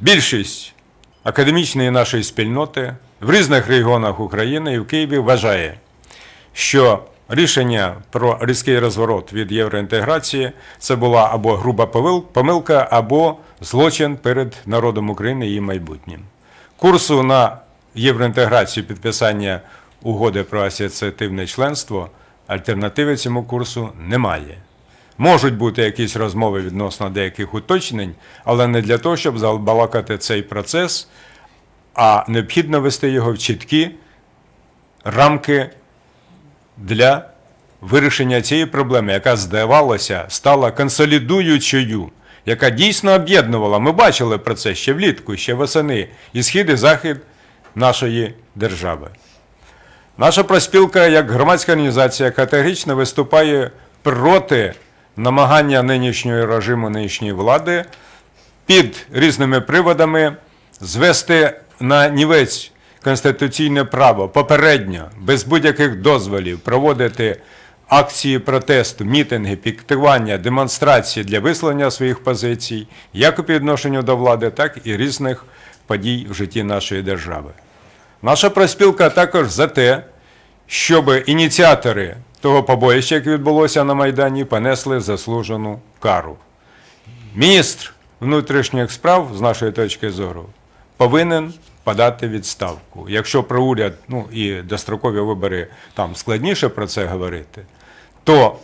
Більшість академічної нашої спільноти в різних регіонах України і в Києві вважає, що рішення про різкий розворот від євроінтеграції це була або груба помилка, або злочин перед народом України і її майбутнім. Курсу на євроінтеграцію підписання угоди про асоціативне членство альтернативи цьому курсу немає. Можуть бути якісь розмови відносно деяких уточнень, але не для того, щоб забалакати цей процес, а необхідно вести його в чіткі рамки для вирішення цієї проблеми, яка, здавалося, стала консолідуючою, яка дійсно об'єднувала. Ми бачили про це ще влітку, ще восени, і схід, і захід нашої держави. Наша проспілка, як громадська організація, категорично виступає проти намагання нинішнього режиму, нинішньої влади під різними приводами звести на нівець конституційне право попередньо, без будь-яких дозволів, проводити акції протесту, мітинги, піктування, демонстрації для висловлення своїх позицій, як у відношенню до влади, так і різних подій в житті нашої держави. Наша проспілка також за те, щоб ініціатори того побоїща, яке відбулося на Майдані, понесли заслужену кару. Міністр внутрішніх справ, з нашої точки зору, повинен подати відставку. Якщо про уряд, ну і дострокові вибори там складніше про це говорити, то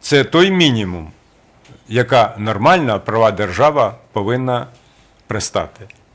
це той мінімум, яка нормальна права держава повинна пристати.